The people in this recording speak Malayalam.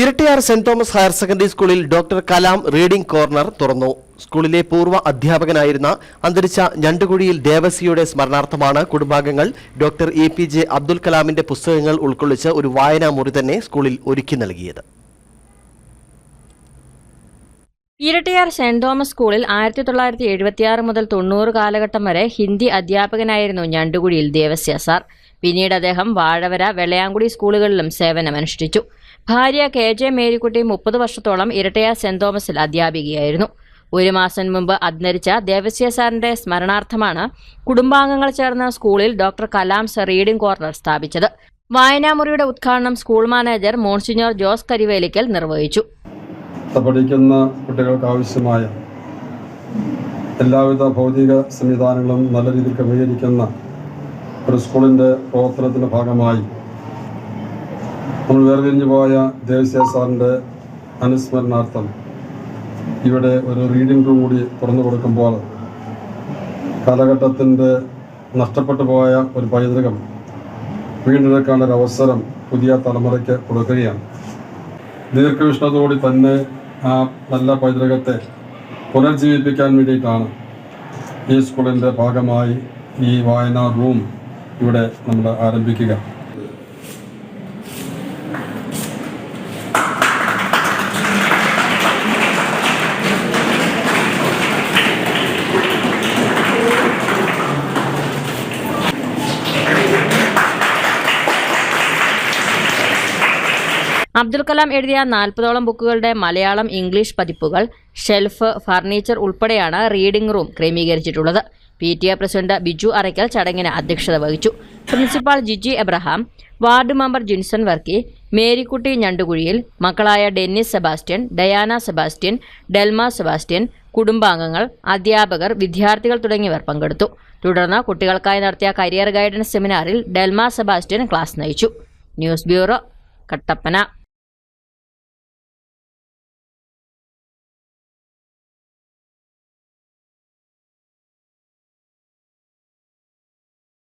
Erattayar saint Thomas higher secondary സ്കൂളിൽ ഡോക്ടർ കലാം റീഡിംഗ് കോർണർ തുറന്നു. സ്കൂളിലെ പൂർവ അധ്യാപകനായിരുന്ന അന്തരിച്ച ഞണ്ടുകുഴിയിൽ ദേവസിയുടെ സ്മരണാർത്ഥമാണ് കുടുംബാംഗങ്ങൾ doctor A P J Abdul കലാമിന്റെ പുസ്തകങ്ങൾ ഉൾക്കൊള്ളിച്ച് ഒരു വായനാ മുറി തന്നെ സ്കൂളിൽ ഒരുക്കി നൽകിയത്. ഇരട്ടിയാർ സെന്റ് തോമസ് സ്കൂളിൽ ആയിരത്തി തൊള്ളായിരത്തി എഴുപത്തിയാറ് മുതൽ തൊണ്ണൂറ് കാലഘട്ടം വരെ ഹിന്ദി അധ്യാപകനായിരുന്നു ഞണ്ടുകുഴിയിൽ ദേവസ്യ സാർ. പിന്നീട് അദ്ദേഹം വാഴവര വെള്ളയാങ്കുടി സ്കൂളുകളിലും സേവനമനുഷ്ഠിച്ചു. ഭാര്യ കെ ജെ മേരിക്കുട്ടി മുപ്പത് വർഷത്തോളം ഇരട്ടയാർ സെന്റ് തോമസിൽ അധ്യാപികയായിരുന്നു. ഒരു മാസം മുമ്പ് അന്തരിച്ച ദേവസ്യ സാറിന്റെ സ്മരണാർത്ഥമാണ് കുടുംബാംഗങ്ങൾ ചേർന്ന സ്കൂളിൽ doctor Kalam sir reading corner സ്ഥാപിച്ചത്. വായനാമുറിയുടെ ഉദ്ഘാടനം school manager monsignor Jose Karivelikkal നിർവഹിച്ചു. പഠിക്കുന്ന കുട്ടികൾക്ക് ആവശ്യമായ എല്ലാവിധ ഭൗതിക സംവിധാനങ്ങളും നല്ല രീതിയിൽ ക്രമീകരിക്കുന്ന ഒരു സ്കൂളിന്റെ പ്രവർത്തനത്തിന്റെ ഭാഗമായി നമ്മൾ വേർതിരിഞ്ഞു പോയ ദേവസ്യ സാറിന്റെ അനുസ്മരണാർത്ഥം ഇവിടെ ഒരു റീഡിംഗ് റൂം കൂടി തുറന്നു കൊടുക്കുമ്പോൾ കാലഘട്ടത്തിന്റെ നഷ്ടപ്പെട്ടു പോയ ഒരു പൈതൃകം വീണ്ടെടുക്കാനുള്ള ഒരു അവസരം പുതിയ തലമുറയ്ക്ക് കൊടുക്കുകയാണ്. ദീർഘവിഷ്ണതയോടെ തന്നെ ആ നല്ല പൈതൃകത്തെ പുനർജീവിപ്പിക്കാൻ വേണ്ടിയിട്ടാണ് ഈ സ്കൂളിന്റെ ഭാഗമായി ഈ വായനാ റൂം ഇവിടെ നമ്മൾ ആരംഭിക്കുക. അബ്ദുൽ കലാം എഴുതിയ നാൽപ്പതോളം ബുക്കുകളുടെ മലയാളം ഇംഗ്ലീഷ് പതിപ്പുകൾ ഷെൽഫ് ഫർണിച്ചർ ഉൾപ്പെടെയാണ് reading room ക്രമീകരിച്ചിട്ടുള്ളത്. P T A president Biju Arakkal ചടങ്ങിന് അധ്യക്ഷത വഹിച്ചു. Principal Jiji Abraham ward member Jinson Varkey Marykutty Njandukuzhiyil മക്കളായ ഡെന്നിസ് സെബാസ്റ്റ്യൻ ഡയാന സെബാസ്റ്റ്യൻ ഡെൽമ സെബാസ്റ്റ്യൻ കുടുംബാംഗങ്ങൾ അധ്യാപകർ വിദ്യാർത്ഥികൾ തുടങ്ങിയവർ പങ്കെടുത്തു. തുടർന്ന് കുട്ടികൾക്കായി നടത്തിയ കരിയർ ഗൈഡൻസ് സെമിനാറിൽ ഡെൽമ സെബാസ്റ്റ്യൻ ക്ലാസ് നയിച്ചു. News bureau Kattappana.